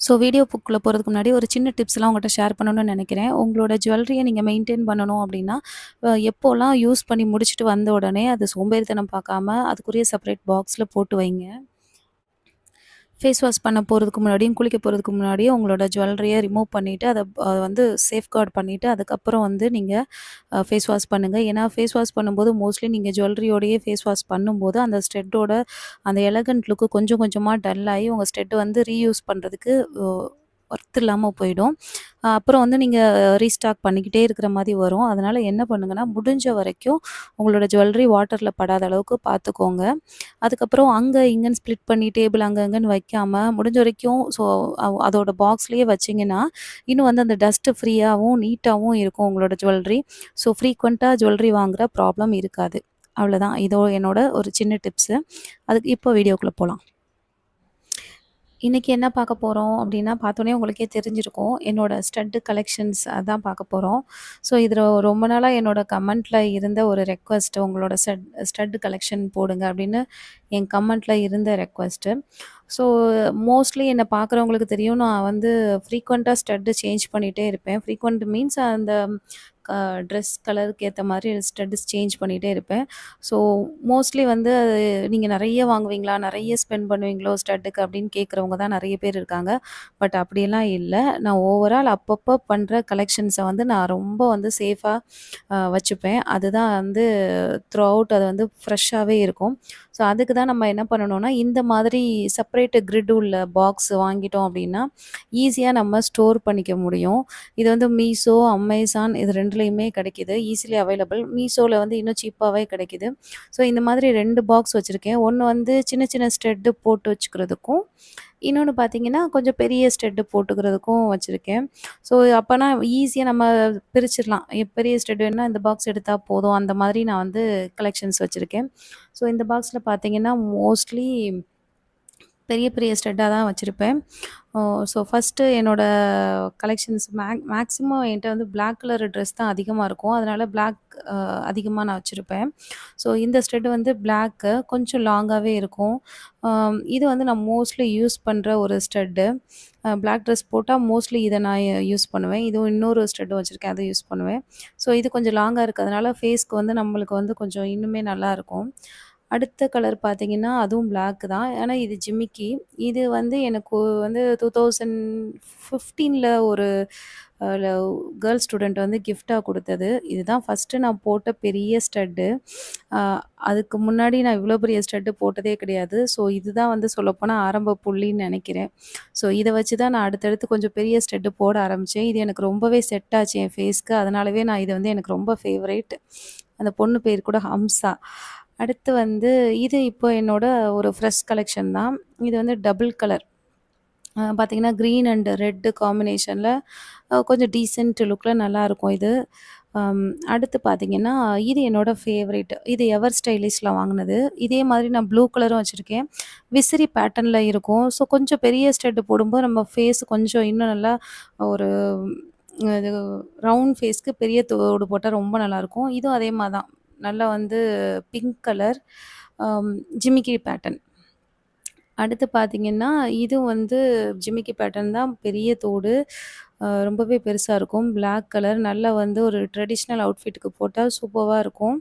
So video புக்கில் போகிறதுக்கு முன்னாடி ஒரு சின்ன டிப்ஸ்லாம் உங்கள்கிட்ட ஷேர் பண்ணணும்னு நினைக்கிறேன். உங்களோட ஜுவல்லரியை நீங்கள் மெயின்டைன் பண்ணணும் அப்படின்னா எப்போல்லாம் யூஸ் பண்ணி முடிச்சுட்டு வந்த உடனே அது சோம்பேறித்தனம் பார்க்காம அதுக்குரிய செப்பரேட் பாக்ஸில் போட்டு வைங்க. ஃபேஸ் வாஷ் பண்ண போகிறதுக்கு முன்னாடியும் குளிக்க போகிறதுக்கு முன்னாடியும் உங்களோட ஜுவல்லரியை ரிமூவ் பண்ணிவிட்டு அதை அதை வந்து சேஃப்கார்ட் பண்ணிவிட்டு அதுக்கப்புறம் வந்து நீங்கள் ஃபேஸ் வாஷ் பண்ணுங்கள் ஏன்னா ஃபேஸ் வாஷ் பண்ணும்போது மோஸ்ட்லி நீங்கள் ஜுவல்லரியோடையே ஃபேஸ் வாஷ் பண்ணும்போது அந்த ஸ்டெட்டோட அந்த எலகண்ட் லுக்கு கொஞ்சம் கொஞ்சமாக டல் ஆகி உங்கள் ஸ்டெட்டு வந்து ரீயூஸ் பண்ணுறதுக்கு ஒர்த் இல்லாமல் போயிடும். அப்புறம் வந்து நீங்கள் ரீஸ்டாக் பண்ணிக்கிட்டே இருக்கிற மாதிரி வரும். அதனால் என்ன பண்ணுங்கன்னா முடிஞ்ச வரைக்கும் உங்களோட ஜுவல்லரி வாட்டரில் படாத அளவுக்கு பார்த்துக்கோங்க அதுக்கப்புறம் அங்கே இங்கேன்னு ஸ்ப்ளிட் பண்ணி டேபிள் அங்கே அங்கேன்னு வைக்காமல் முடிஞ்ச வரைக்கும் ஸோ அதோட பாக்ஸ்லேயே வச்சிங்கன்னா இன்னும் வந்து அந்த டஸ்ட்டு ஃப்ரீயாகவும் நீட்டாகவும் இருக்கும் உங்களோட ஜுவல்லரி ஸோ ஃப்ரீக்வெண்ட்டாக ஜுவல்லரி வாங்குகிற ப்ராப்ளம் இருக்காது. அவ்வளோதான் இதோ என்னோட ஒரு சின்ன டிப்ஸு அதுக்கு இப்போ வீடியோக்குள்ளே போகலாம் இன்றைக்கி என்ன பார்க்க போகிறோம் அப்படின்னா பார்த்தோன்னே உங்களுக்கே தெரிஞ்சிருக்கும். என்னோட ஸ்டட்டு கலெக்ஷன்ஸ் அதான் பார்க்க போகிறோம் ஸோ இதில் ரொம்ப நாளாக என்னோடய கமெண்ட்டில் இருந்த ஒரு ரெக்வஸ்ட் உங்களோட ஸ்டட் ஸ்டட் கலெக்ஷன் போடுங்க அப்படின்னு என் கமெண்ட்டில் இருந்த ரெக்வஸ்ட்டு ஸோ மோஸ்ட்லி என்னை பார்க்குறவங்களுக்கு தெரியும். நான் வந்து ஃப்ரீக்வெண்ட்டாக ஸ்டட்டு சேஞ்ச் பண்ணிகிட்டே இருப்பேன். ஃப்ரீக்வெண்ட் மீன்ஸ் அந்த ட்ரெஸ் கலருக்கு ஏற்ற மாதிரி ஸ்டடிஸ் சேஞ்ச் பண்ணிகிட்டே இருப்பேன். ஸோ மோஸ்ட்லி வந்து அது நீங்கள் நிறைய வாங்குவீங்களா? நிறைய ஸ்பெண்ட் பண்ணுவீங்களோ ஸ்டட்டுக்கு அப்படின்னு கேட்குறவங்க தான் நிறைய பேர் இருக்காங்க. பட் அப்படியெல்லாம் இல்லை. நான் ஓவரால் அப்பப்போ பண்ணுற கலெக்ஷன்ஸை வந்து நான் ரொம்ப வந்து சேஃபாக வச்சுப்பேன். அதுதான் வந்து த்ரூ அவுட் அது வந்து ஃப்ரெஷ்ஷாகவே இருக்கும். ஸோ அதுக்கு தான் நம்ம என்ன பண்ணணும்னா இந்த மாதிரி செப்பரேட் கிரிட் உள்ள பாக்ஸ் வாங்கிட்டோம் அப்படின்னா ஈஸியாக நம்ம ஸ்டோர் பண்ணிக்க முடியும். இது வந்து மீஷோ அமேசான் இது ரெண்டுலேயுமே கிடைக்கிது. ஈஸிலி அவைலபிள் மீஷோவில் வந்து இன்னும் சீப்பாகவே கிடைக்கிது. ஸோ இந்த மாதிரி ரெண்டு பாக்ஸ் வச்சுருக்கேன். ஒன்று வந்து சின்ன சின்ன ஸ்டெட்டு போட்டு வச்சுக்கிறதுக்கும் இன்னொன்று பார்த்தீங்கன்னா கொஞ்சம் பெரிய ஸ்டெட்டு போட்டுக்கிறதுக்கும் வச்சுருக்கேன். ஸோ அப்போனா ஈஸியாக நம்ம பிரிச்சிடலாம். பெரிய ஸ்டெட் வேணால் இந்த பாக்ஸ் எடுத்தால் போதும். அந்த மாதிரி நான் வந்து கலெக்ஷன்ஸ் வச்சுருக்கேன். ஸோ இந்த பாக்ஸில் பார்த்தீங்கன்னா மோஸ்ட்லி பெரிய பெரிய ஸ்டெட்டாக தான் வச்சுருப்பேன். ஸோ ஃபஸ்ட்டு என்னோடய கலெக்ஷன்ஸ் மேக் மேக்ஸிமம் என்கிட்ட வந்து பிளாக் கலர் ட்ரெஸ் தான் அதிகமாக இருக்கும். அதனால் பிளாக் அதிகமாக நான் வச்சுருப்பேன். ஸோ இந்த ஸ்டெட் வந்து பிளாக்கு கொஞ்சம் லாங்காகவே இருக்கும். இது வந்து நான் மோஸ்ட்லி யூஸ் பண்ணுற ஒரு ஸ்டெட்டு பிளாக் ட்ரெஸ் போட்டால் மோஸ்ட்லி இதை நான் யூஸ் பண்ணுவேன். இதுவும் இன்னொரு ஸ்டெட்டு வச்சுருக்கேன் அதை யூஸ் பண்ணுவேன். ஸோ இது கொஞ்சம் லாங்காக இருக்கிறதுனால ஃபேஸ்க்கு வந்து நம்மளுக்கு வந்து கொஞ்சம் இன்னுமே நல்லாயிருக்கும் அடுத்த கலர் பார்த்தீங்கன்னா அதுவும் பிளாக் தான். ஆனால் இது ஜிமிக்கி. இது வந்து எனக்கு வந்து டூ தௌசண்ட் ஃபிஃப்டீனில் ஒரு கேர்ள்ஸ் ஸ்டூடெண்ட் வந்து கிஃப்டாக கொடுத்தது. இதுதான் ஃபஸ்ட்டு நான் போட்ட பெரிய ஸ்டட்டு அதுக்கு முன்னாடி நான் இவ்வளோ பெரிய ஸ்டட்டு போட்டதே கிடையாது. ஸோ இதுதான் வந்து சொல்லப்போனால் ஆரம்ப புள்ளின்னு நினைக்கிறேன். ஸோ இதை வச்சு தான் நான் அடுத்தடுத்து கொஞ்சம் பெரிய ஸ்டெட்டு போட ஆரம்பித்தேன் இது எனக்கு ரொம்பவே செட் ஆச்சு என் ஃபேஸ்க்கு அதனாலவே நான் இது வந்து எனக்கு ரொம்ப ஃபேவரேட் அந்த பொண்ணு பேர் கூட ஹம்சா. அடுத்து வந்து இது இப்போ என்னோட ஒரு ஃப்ரெஷ் கலெக்ஷன் தான். இது வந்து டபுள் கலர் பார்த்தீங்கன்னா க்ரீன் அண்ட் ரெட்டு காம்பினேஷனில் கொஞ்சம் டீசென்ட் லுக்கில் நல்லாயிருக்கும் இது. அடுத்து பார்த்தீங்கன்னா இது என்னோடய ஃபேவரேட் இது எவர் ஸ்டைலிஷில் வாங்கினது. இதே மாதிரி நான் ப்ளூ கலரும் வச்சுருக்கேன். விசிறி பேட்டர்னில் இருக்கும். ஸோ கொஞ்சம் பெரிய ஸ்டெட்டு போடும்போது நம்ம ஃபேஸ் கொஞ்சம் இன்னும் நல்லா ஒரு இது ரவுண்ட் ஃபேஸ்க்கு பெரிய தோடு போட்டால் ரொம்ப நல்லாயிருக்கும் இதுவும் அதே மாதிரி தான் நல்லா வந்து பிங்க் கலர் ஜிமிக்கி பேட்டர்ன் அடுத்து பார்த்தீங்கன்னா இது வந்து ஜிமிக்கி பேட்டர்ன் தான் பெரிய தோடு. ரொம்பவே பெருசாக இருக்கும். பிளாக் கலர் நல்லா வந்து ஒரு ட்ரெடிஷ்னல் அவுட்ஃபிட்டுக்கு போட்டால் சூப்பராக இருக்கும்.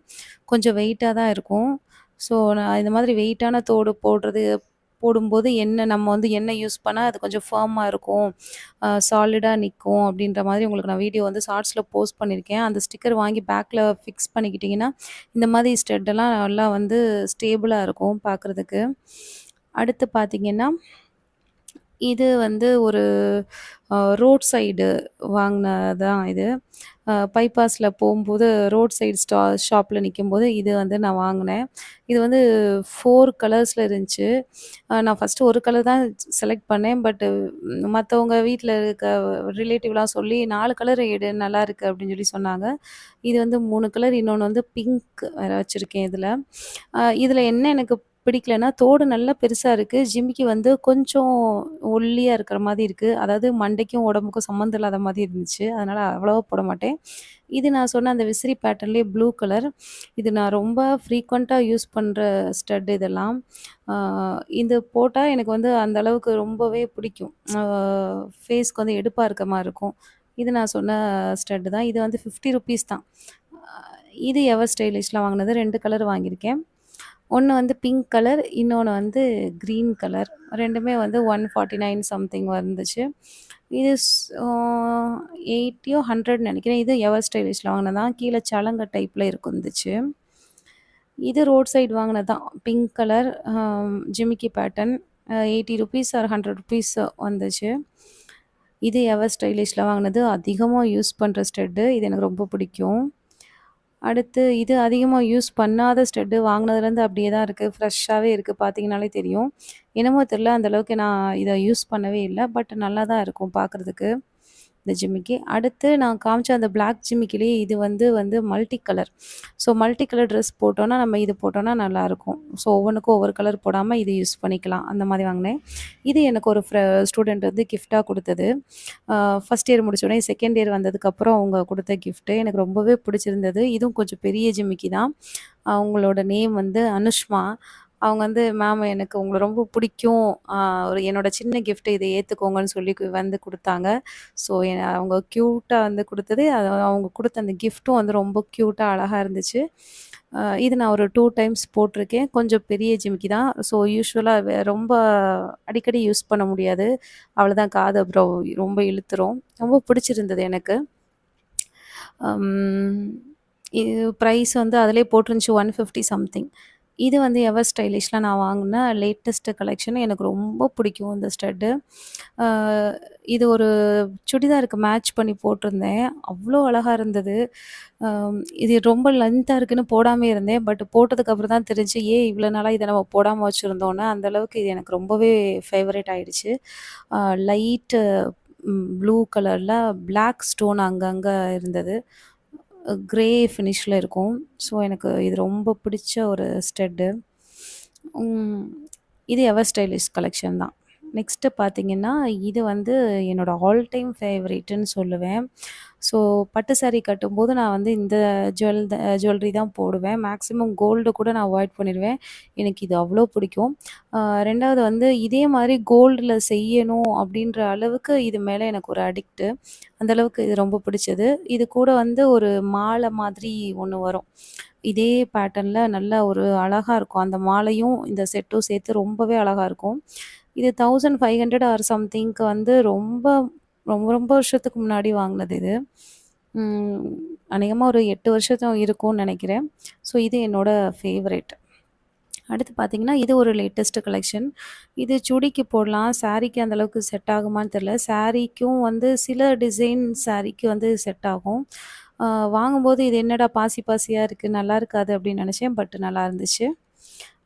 கொஞ்சம் வெயிட்டாக தான் இருக்கும். ஸோ நான் இந்த மாதிரி வெயிட்டான தோடு போடுறது போடும்போது என்ன நம்ம வந்து என்ன யூஸ் பண்ணால் அது கொஞ்சம் ஃபேமாக இருக்கும் சாலிடாக நிற்கும் அப்படின்ற மாதிரி உங்களுக்கு நான் வீடியோ வந்து ஷார்ட்ஸில் போஸ்ட் பண்ணியிருக்கேன் அந்த ஸ்டிக்கர் வாங்கி பேக்கில் ஃபிக்ஸ் பண்ணிக்கிட்டிங்கன்னா இந்த மாதிரி ஸ்டெட்டெல்லாம் நல்லா வந்து ஸ்டேபிளாக இருக்கும் பார்க்குறதுக்கு அடுத்து பார்த்திங்கன்னா இது வந்து ஒரு ரோட் சைடு வாங்கினதான் இது. பைபாஸில் போகும்போது ரோட் சைடு ஸ்டா ஷாப்பில் நிற்கும்போது இது வந்து நான் வாங்கினேன். இது வந்து ஃபோர் கலர்ஸில் இருந்துச்சு. நான் ஃபஸ்ட்டு ஒரு கலர் தான் செலக்ட் பண்ணேன். பட்டு மற்றவங்க வீட்டில் இருக்க ரிலேட்டிவ்லாம் சொல்லி நாலு கலர் எடு நல்லா இருக்குது அப்படின்னு சொல்லி சொன்னாங்க. இது வந்து மூணு கலர் இன்னொன்று வந்து பிங்க் வேறு வச்சுருக்கேன் இதில். இதில் என்ன எனக்கு பிடிக்கலன்னா, தோடு நல்லா பெருசாக இருக்குது ஜிமிக்கி வந்து கொஞ்சம் ஒல்லியாக இருக்கிற மாதிரி இருக்குது அதாவது மண்டைக்கும், உடம்புக்கும் சம்மந்தம் இல்லாத மாதிரி இருந்துச்சு. அதனால் அவ்வளோவா போட மாட்டேன். இது நான் சொன்ன அந்த விசிறி பேட்டர்ன்லேயே ப்ளூ கலர். இது நான் ரொம்ப ஃப்ரீக்வெண்ட்டாக யூஸ் பண்ணுற ஸ்டட் இதெல்லாம். இது போட்டால் எனக்கு வந்து அந்த அளவுக்கு ரொம்பவே பிடிக்கும். ஃபேஸ்க்கு வந்து எடுப்பாக இருக்க மாதிரி இருக்கும். இது நான் சொன்ன ஸ்டட்டு தான். இது வந்து ₹50 தான். இது எவர் ஸ்டைலிஷில் வாங்கினது ரெண்டு கலர் வாங்கியிருக்கேன். ஒன்று வந்து பிங்க் கலர், இன்னொன்று வந்து க்ரீன் கலர். ரெண்டுமே வந்து 149 சம்திங் வந்துச்சு. இது எயிட்டியோ ஹண்ட்ரட் நினைக்கிறேன் இது எவர் ஸ்டைலிஷில் வாங்கினதான் தான். சலங்க டைப்பில் இருக்கும் இருந்துச்சு. இது ரோட் சைடு வாங்கினதான் தான். பிங்க் கலர் ஜிமிக்கி பேட்டர்ன். எயிட்டி ருபீஸ் ஆர் ₹100 வந்துச்சு. இது எவர் ஸ்டைலிஷில் வாங்கினது அதிகமாக யூஸ் பண்ணுற ஸ்டெட்டு இது எனக்கு ரொம்ப பிடிக்கும். அடுத்து இது அதிகமாக யூஸ் பண்ணாத ஸ்டெட்டு வாங்கினதுலேருந்து அப்படியே தான் இருக்குது ஃப்ரெஷ்ஷாகவே இருக்குது பார்த்தீங்கனாலே தெரியும். என்னமோ தெரில அந்த அளவுக்கு நான் இதை யூஸ் பண்ணவே இல்லை பட் நல்லா தான் இருக்கும் பார்க்குறதுக்கு. இந்த ஜிமிக்கி. அடுத்து நான் காமிச்ச அந்த பிளாக் ஜிமிக்கிலேயே இது வந்து வந்து multi colour. So multi colour dress போட்டோன்னா நம்ம இது போட்டோன்னா நல்லாயிருக்கும். ஸோ ஒவ்வொன்றுக்கும் ஒவ்வொரு கலர் போடாமல் இது யூஸ் பண்ணிக்கலாம். அந்த மாதிரி வாங்கினேன் இது எனக்கு ஒரு ஸ்டூடெண்ட் வந்து கிஃப்டாக கொடுத்தது ஃபஸ்ட் இயர் முடிச்சோடனே செகண்ட் இயர் வந்ததுக்கப்புறம் அவங்க கொடுத்த கிஃப்ட்டு. எனக்கு ரொம்பவே பிடிச்சிருந்தது. இதுவும் கொஞ்சம் பெரிய ஜிமிக்கி தான். அவங்களோட நேம் வந்து அனுஷ்மா. அவங்க வந்து மேம் எனக்கு உங்களை ரொம்ப பிடிக்கும். ஒரு என்னோட சின்ன கிஃப்ட்டு இதை ஏற்றுக்கோங்கன்னு சொல்லி வந்து கொடுத்தாங்க ஸோ அவங்க க்யூட்டாக வந்து கொடுத்தது அது அவங்க கொடுத்த அந்த கிஃப்ட்டும் வந்து ரொம்ப க்யூட்டாக அழகாக இருந்துச்சு. இது நான் ஒரு டூ டைம்ஸ் போட்டிருக்கேன். கொஞ்சம் பெரிய ஜிமிக்கி தான். ஸோ யூஸ்வலாக ரொம்ப அடிக்கடி யூஸ் பண்ண முடியாது. அவ்வளோதான் காது அப்புறம் ரொம்ப இழுத்துரும். ரொம்ப பிடிச்சிருந்தது எனக்கு. இது ப்ரைஸ் வந்து அதிலே போட்டிருந்துச்சு 150 சம்திங். இது வந்து எவர் ஸ்டைலிஷில் நான் வாங்கின லேட்டஸ்ட்டு கலெக்ஷன். எனக்கு ரொம்ப பிடிக்கும் இந்த ஸ்டட்டு. இது ஒரு சுடிதாருக்கு மேட்ச் பண்ணி போட்டிருந்தேன். அவ்வளோ அழகாக இருந்தது. இது ரொம்ப லென்த்தாக இருக்குன்னு போடாமயே இருந்தேன். பட் போட்டதுக்கப்புறம் தான் தெரிஞ்சு ஏன் இவ்வளோ நாளாக இதை நம்ம போடாமல் வச்சிருந்தோம்ன்னு. அந்தளவுக்கு இது எனக்கு ரொம்பவே ஃபேவரேட் ஆகிடுச்சு லைட்டு ப்ளூ கலரில் பிளாக் ஸ்டோன் அங்கங்கே இருந்தது. கிரே ஃபினிஷில் இருக்கும். ஸோ எனக்கு இது ரொம்ப பிடிச்ச ஒரு ஸ்டெட்டு இது எவர் ஸ்டைலிஷ் கலெக்ஷன் தான். நெக்ஸ்ட்டு பார்த்தீங்கன்னா, இது வந்து என்னோட ஆல் டைம் ஃபேவரேட்டுன்னு சொல்லுவேன். ஸோ பட்டு சாரி கட்டும்போது நான் வந்து இந்த ஜுவல் ஜுவல்லரி தான் போடுவேன். மேக்ஸிமம் கோல்டு கூட நான் அவாய்ட் பண்ணிடுவேன் எனக்கு இது அவ்வளோ பிடிக்கும். ரெண்டாவது வந்து இதே மாதிரி கோல்டில் செய்யணும் அப்படின்ற அளவுக்கு இது மேலே எனக்கு ஒரு அடிக்ட்டு. அந்த அளவுக்கு இது ரொம்ப பிடிச்சது. இது கூட வந்து ஒரு மாலை மாதிரி ஒன்று வரும். இதே பேட்டர்னில் நல்ல ஒரு அழகாக இருக்கும். அந்த மாலையும், இந்த செட்டும் சேர்த்து ரொம்பவே அழகாக இருக்கும். இது 1500 ஆர் சம்திங்க்கு வந்து ரொம்ப ரொம்ப ரொம்ப வருஷத்துக்கு முன்னாடி வாங்கினது இது. அநேகமாக ஒரு எட்டு வருஷத்தும் இருக்கும்னு நினைக்கிறேன் ஸோ இது என்னோட ஃபேவரேட் அடுத்து பார்த்தீங்கன்னா, இது ஒரு லேட்டஸ்ட்டு கலெக்ஷன். இது சுடிக்கு போடலாம். சாரீக்கு அந்தளவுக்கு செட் ஆகுமான்னு தெரியல. சாரீக்கும் வந்து சில டிசைன் சாரீக்கு வந்து செட் ஆகும். வாங்கும்போது இது என்னடா பாசி பாசியாக இருக்குது நல்லா இருக்காது அப்படின்னு நினச்சேன் பட் நல்லா இருந்துச்சு.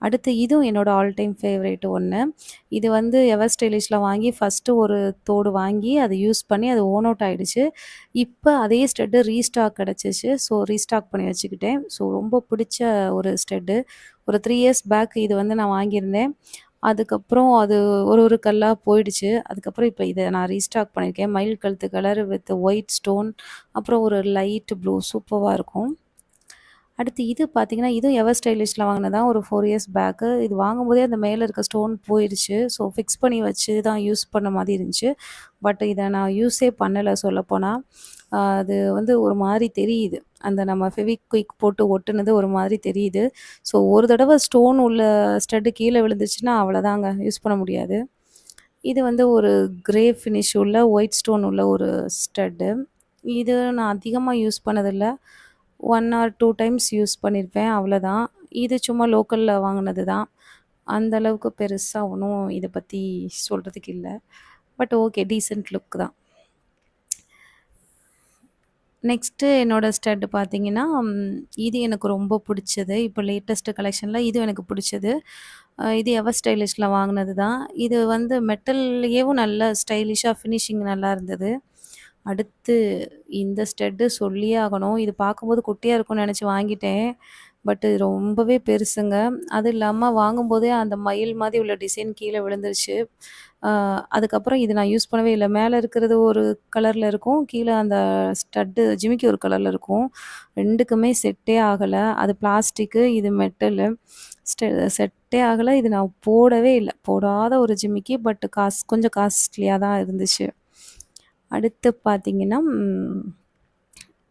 அடுத்து இதுவும் என்னோடய ஆல் டைம் ஃபேவரேட் ஒன்று இது வந்து எவர் ஸ்டைலிஷில் வாங்கி ஃபஸ்ட்டு ஒரு தோடு வாங்கி அதை யூஸ் பண்ணி அது ஓன் அவுட் ஆகிடுச்சு இப்போ அதே ஸ்டெட்டு ரீஸ்டாக் கிடச்சிச்சு ஸோ ரீஸ்டாக் பண்ணி வச்சுக்கிட்டேன். ஸோ ரொம்ப பிடிச்ச ஒரு ஸ்டெட்டு ஒரு த்ரீ இயர்ஸ் பேக் இது வந்து நான் வாங்கியிருந்தேன். அதுக்கப்புறம் அது ஒரு ஒரு கல்லாக போயிடுச்சு. அதுக்கப்புறம் இப்போ இதை நான் ரீஸ்டாக் பண்ணியிருக்கேன். மயில் கழுத்து கலர் வித் ஒயிட் ஸ்டோன். அப்புறம் ஒரு லைட் ப்ளூ சூப்பராக இருக்கும். அடுத்து இது பார்த்தீங்கன்னா, இதுவும் எவர் ஸ்டைலிஷில் வாங்கினதான் தான். ஒரு ஃபோர் இயர்ஸ் பேக்கு. இது வாங்கும்போதே அந்த மேலே இருக்க ஸ்டோன் போயிடுச்சு ஸோ ஃபிக்ஸ் பண்ணி வச்சு தான் யூஸ் பண்ண மாதிரி இருந்துச்சு. பட் இதை நான் யூஸே பண்ணலை சொல்லப்போனால் அது வந்து ஒரு மாதிரி தெரியுது. அந்த நம்ம ஃபெவிக்விக் போட்டு ஒட்டுனது ஒரு மாதிரி தெரியுது. ஸோ ஒரு தடவை ஸ்டோன் உள்ள ஸ்டட்டு கீழே விழுந்துச்சுன்னா அவ்வளோதாங்க. யூஸ் பண்ண முடியாது. இது வந்து ஒரு கிரே ஃபினிஷ் உள்ள ஒயிட் ஸ்டோன் உள்ள ஒரு ஸ்டட்டு. இது நான் அதிகமாக யூஸ் பண்ணதில்ல. One or two times use பண்ணியிருப்பேன். அவ்வளோதான். இது சும்மா லோக்கலில் வாங்கினது தான். அந்தளவுக்கு பெருசாக ஒன்றும் இதை பற்றி சொல்கிறதுக்கு இல்லை பட் ஓகே டீசென்ட் லுக் தான். நெக்ஸ்ட்டு என்னோடய ஸ்டட் பார்த்தீங்கன்னா, இது எனக்கு ரொம்ப பிடிச்சது. இப்போ லேட்டஸ்ட்டு கலெக்ஷனில் இது எனக்கு பிடிச்சது. இது எவர் ஸ்டைலிஷில் வாங்கினது தான். இது வந்து மெட்டல்லையேவும் நல்ல ஸ்டைலிஷாக ஃபினிஷிங் நல்லா இருந்தது. அடுத்து இந்த ஸ்டெட்டு சொல்லியே ஆகணும். இது பார்க்கும்போது குட்டியா இருக்கும்னு நெனச்சு வாங்கிட்டேன். பட் இது ரொம்பவே பெருசுங்க. அது இல்லாம வாங்கும்போதே அந்த மயில் மாதிரி உள்ள டிசைன் கீழ விழுந்துருச்சு. அ அதுக்கப்புறம் இது நான் யூஸ் பண்ணவே இல்ல. மேல இருக்கிறது ஒரு கலர்ல இருக்கும். கீழ அந்த ஸ்டட்டு ஜிமிக்கி ஒரு கலர்ல இருக்கும். 2க்குமே செட்டே ஆகல. அது பிளாஸ்டிக்கு, இது மெட்டலு. ஸ்டெ செட்டே ஆகல. இது நான் போடவே இல்ல. போடாத ஒரு ஜிமிக்கி. பட் காசு கொஞ்சம் காஸ்ட்லியா தான் இருந்துச்சு. அடுத்து பார்த்தீங்கன்னா,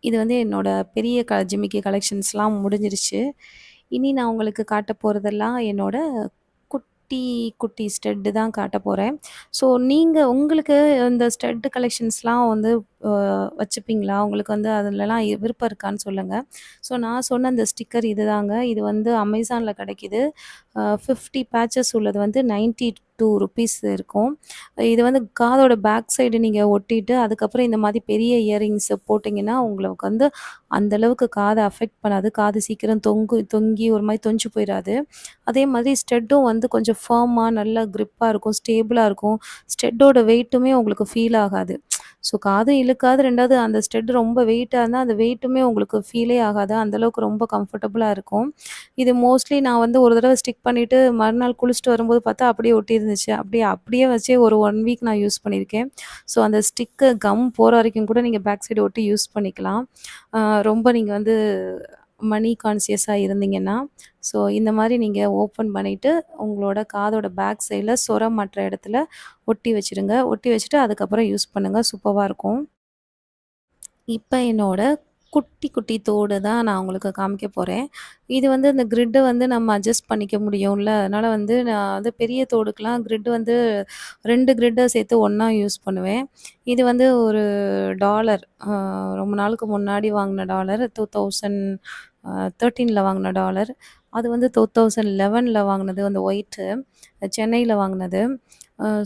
இது வந்து என்னோட பெரிய க ஜிமிக்கி கலெக்ஷன்ஸ்லாம் முடிஞ்சிருச்சு. இனி நான் உங்களுக்கு காட்ட போகிறதெல்லாம் என்னோட குட்டி, குட்டி ஸ்டெட்டு தான் காட்ட போகிறேன் ஸோ நீங்கள் உங்களுக்கு இந்த ஸ்டெட்டு கலெக்ஷன்ஸ்லாம் வந்து வச்சுப்பீங்களா? உங்களுக்கு வந்து அதுலலாம் விருப்பம் இருக்கான்னு சொல்லுங்கள் ஸோ நான் சொன்ன அந்த ஸ்டிக்கர் இதுதாங்க. இது வந்து அமேசான்ல கிடைக்குது. அ 50 பேட்சஸ் உள்ளது வந்து ₹92 இருக்கும். இது வந்து காதோட பேக் சைடு நீங்கள் ஒட்டிட்டு, அதுக்கப்புறம் இந்த மாதிரி பெரிய இயரிங்ஸ் போட்டிங்கன்னா உங்களுக்கு வந்து அந்தளவுக்கு காதை அஃபெக்ட் பண்ணாது. காது சீக்கிரம் தொங்கு தொங்கி ஒரு மாதிரி தொஞ்சு போயிடாது அதே மாதிரி ஸ்டெட்டும் வந்து கொஞ்சம் ஃபர்மா நல்லா க்ரிப்பாக இருக்கும். ஸ்டேபிளாக இருக்கும். ஸ்டெட்டோட வெயிட்டுமே உங்களுக்கு ஃபீல் ஆகாது. ஸோ காதும் இழுக்காது. ரெண்டாவது அந்த ஸ்டெட் ரொம்ப வெயிட்டாக இருந்தால் அந்த வெயிட்டுமே உங்களுக்கு ஃபீலே ஆகாது. அந்த அளவுக்கு ரொம்ப கம்ஃபர்டபுளாக இருக்கும். இது மோஸ்ட்லி நான் வந்து ஒரு தடவை ஸ்டிக் பண்ணிவிட்டு மறுநாள் குளிச்சுட்டு வரும்போது பார்த்தா அப்படியே ஒட்டியிருந்துச்சு. அப்படியே அப்படியே வச்சே ஒரு ஒன் வீக் நான் யூஸ் பண்ணியிருக்கேன். ஸோ அந்த ஸ்டிக்கு கம் போகிற வரைக்கும் கூட நீங்கள் பேக் சைடு ஒட்டி யூஸ் பண்ணிக்கலாம். ரொம்ப நீங்கள் வந்து மணி கான்சியஸாக இருந்தீங்கன்னா, ஸோ இந்த மாதிரி நீங்கள் ஓப்பன் பண்ணிவிட்டு உங்களோட காதோட பேக் சைடில் சுரம் மற்ற இடத்துல ஒட்டி வச்சுருங்க. ஒட்டி வச்சுட்டு அதுக்கப்புறம் யூஸ் பண்ணுங்கள் சூப்பராக இருக்கும். இப்போ என்னோடய குட்டி, குட்டி தோடு தான் நான் உங்களுக்கு காமிக்க போகிறேன் இது வந்து இந்த கிரிட்டை வந்து நம்ம அட்ஜஸ்ட் பண்ணிக்க முடியும்ல. அதனால் வந்து நான் வந்து பெரிய தோடுக்கெலாம் கிரிட் வந்து ரெண்டு கிரிட்டை சேர்த்து ஒன்றா யூஸ் பண்ணுவேன். இது வந்து ஒரு டாலர் ரொம்ப நாளுக்கு முன்னாடி வாங்கின டாலர். டூ தௌசண்ட் தேர்ட்டீனில் வாங்கின டாலர். அது வந்து டூ தௌசண்ட் லெவனில் வாங்கினது அந்த ஒயிட்டு. சென்னையில் வாங்கினது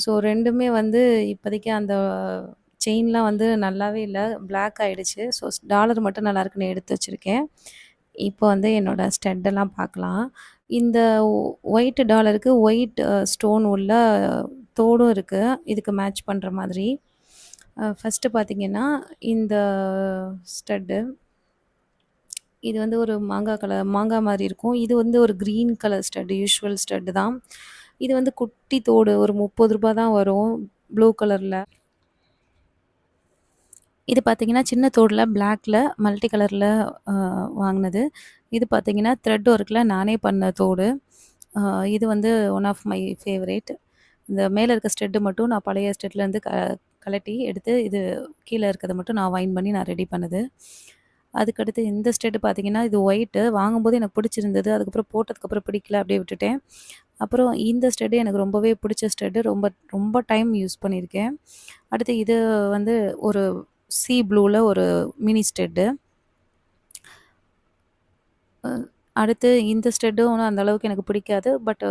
ஸோ ரெண்டுமே வந்து இப்போதைக்கு அந்த செயின்லாம் வந்து நல்லாவே இல்லை பிளாக் ஆகிடுச்சு ஸோ டாலர் மட்டும் நல்லாருக்குன்னு எடுத்து வச்சுருக்கேன் இப்போ வந்து என்னோடய ஸ்டெட்டெல்லாம் பார்க்கலாம். இந்த ஒயிட் டாலருக்கு ஒயிட் ஸ்டோன் உள்ள தோடும் இருக்குது இதுக்கு மேட்ச் பண்ணுற மாதிரி. ஃபஸ்ட்டு பார்த்திங்கன்னா பார்த்தீங்கன்னா, இந்த ஸ்டட்டு. இது வந்து ஒரு மாங்காய் கலர் மாங்காய் மாதிரி இருக்கும். இது வந்து ஒரு green colour stud usual stud தான். இது வந்து குட்டி தோடு ஒரு முப்பது ரூபா தான் வரும். ப்ளூ கலரில் இது பார்த்தீங்கன்னா, சின்ன தோடில் பிளாக்கில் மல்டி கலரில் வாங்கினது இது பார்த்தீங்கன்னா, த்ரெட் ஒர்க்கில் நானே பண்ண தோடு. இது வந்து ஒன் ஆஃப் மை ஃபேவரேட் இந்த மேலே இருக்க ஸ்டெட் மட்டும் நான் பழைய ஸ்டெட்லேருந்து க கழட்டி எடுத்து, இது கீழே இருக்கிறத மட்டும் நான் வைன் பண்ணி நான் ரெடி பண்ணது. அதுக்கடுத்து இந்த ஸ்டெட் பார்த்தீங்கன்னா, இது ஒயிட்டு. வாங்கும்போது எனக்கு பிடிச்சிருந்தது. அதுக்கப்புறம் போட்டதுக்கப்புறம் பிடிக்கல. அப்படியே விட்டுட்டேன். அப்புறம் இந்த ஸ்டெட் எனக்கு ரொம்பவே பிடிச்ச ஸ்டெட். ரொம்ப ரொம்ப டைம் யூஸ் பண்ணியிருக்கேன். அடுத்து இது வந்து ஒரு சி ப்ளூவில் ஒரு மினி ஸ்டெட்டு. அடுத்து இந்த ஸ்டெட்டும் ஒன்றும் அந்த அளவுக்கு எனக்கு பிடிக்காது. பட்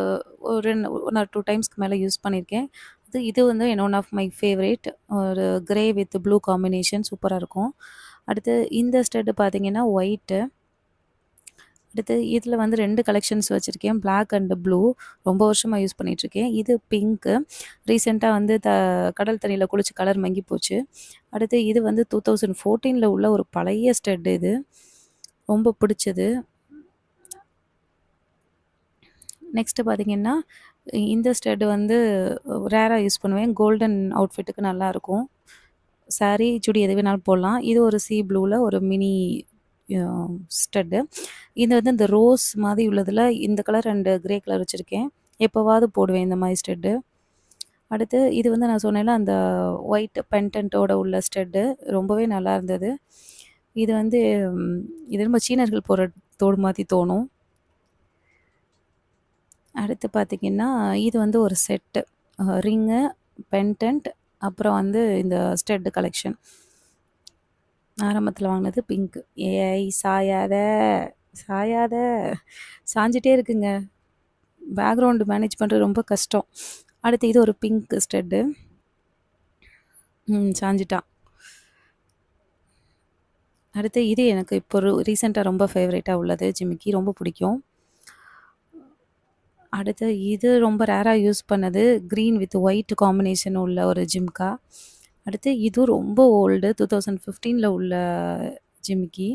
ஒரு ஒன் ஆர் டூ டைம்ஸ்க்கு மேலே யூஸ் பண்ணியிருக்கேன். அது இது வந்து என் ஒன் ஆஃப் மை ஃபேவரேட் ஒரு கிரே வித் ப்ளூ காம்பினேஷன் சூப்பராக இருக்கும். அடுத்து இந்த ஸ்டெட் பார்த்தீங்கன்னா, ஒயிட்டு. அடுத்து இதில் வந்து ரெண்டு கலெக்ஷன்ஸ் வச்சுருக்கேன் பிளாக் அண்ட் ப்ளூ. ரொம்ப வருஷமாக யூஸ் பண்ணிகிட்ருக்கேன் இது பிங்க்கு. ரீசெண்டாக வந்து த கடல் தண்ணியில் குளிச்சு கலர் மங்கி போச்சு. அடுத்து இது வந்து 2014ல உள்ள ஒரு பழைய ஸ்டெட் இது. ரொம்ப பிடிச்சது. நெக்ஸ்ட்டு பார்த்தீங்கன்னா, இந்த ஸ்டெட் வந்து ரேராக யூஸ் பண்ணுவேன். கோல்டன் அவுட்ஃபிட்டுக்கு நல்லாயிருக்கும் சாரி, சுடி எது வேணாலும் போடலாம். இது ஒரு சி ப்ளூவில் ஒரு மினி ஸ்டட்டு. இது வந்து இந்த ரோஸ் மாதிரி உள்ளதில் இந்த கலர் அண்டு கிரே கலர் வச்சுருக்கேன் எப்போவாவது போடுவேன் இந்த மாதிரி ஸ்டெட்டு. அடுத்து இது வந்து நான் சொன்னேன்ல, அந்த ஒயிட் பென்டென்ட்டோட உள்ள ஸ்டெட்டு. ரொம்பவே நல்லா இருந்தது. இது வந்து இது ரொம்ப சீனர்கள் போடுற தோடு மாதிரி தோணும். அடுத்து பார்த்தீங்கன்னா, இது வந்து ஒரு செட்டு. ரிங்கு, பென்டென்ட் அப்புறம் வந்து இந்த ஸ்டெட் கலெக்ஷன். ஆரம்பத்தில் வாங்கினது பிங்க். ஏஐ சாயாத, சாயாத. சாஞ்சிட்டே இருக்குங்க. பேக்ரவுண்டு மேனேஜ் பண்ணுறது ரொம்ப கஷ்டம். அடுத்து இது ஒரு பிங்க் ஸ்டெட்டு. ம் அடுத்து இது எனக்கு இப்போ ஒரு ரீசென்ட்டா ரொம்ப ஃபேவரேட்டாக உள்ளது ஜிமிக்கி. ரொம்ப பிடிக்கும். அடுத்து இது ரொம்ப ரேராக யூஸ் பண்ணது. க்ரீன் வித் ஒயிட் காம்பினேஷன் உள்ள ஒரு ஜிம்கா. அடுத்து இது ரொம்ப ஓல்டு 2015ல உள்ள ஜிம்கி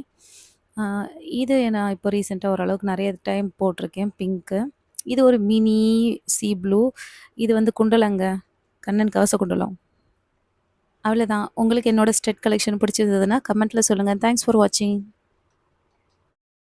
இது நான் இப்போ ரீசெண்டாக ஓரளவுக்கு நிறைய டைம் போட்டிருக்கேன் பிங்க்கு. இது ஒரு மினி சி ப்ளூ. இது வந்து குண்டலங்க. கண்ணன் கவச குண்டலம். அவ்வளோதான் உங்களுக்கு என்னோட ஸ்டெட் கலெக்ஷன் பிடிச்சிருந்ததுன்னா கமெண்ட்டில் சொல்லுங்கள் தேங்க்ஸ் ஃபார் வாட்சிங்.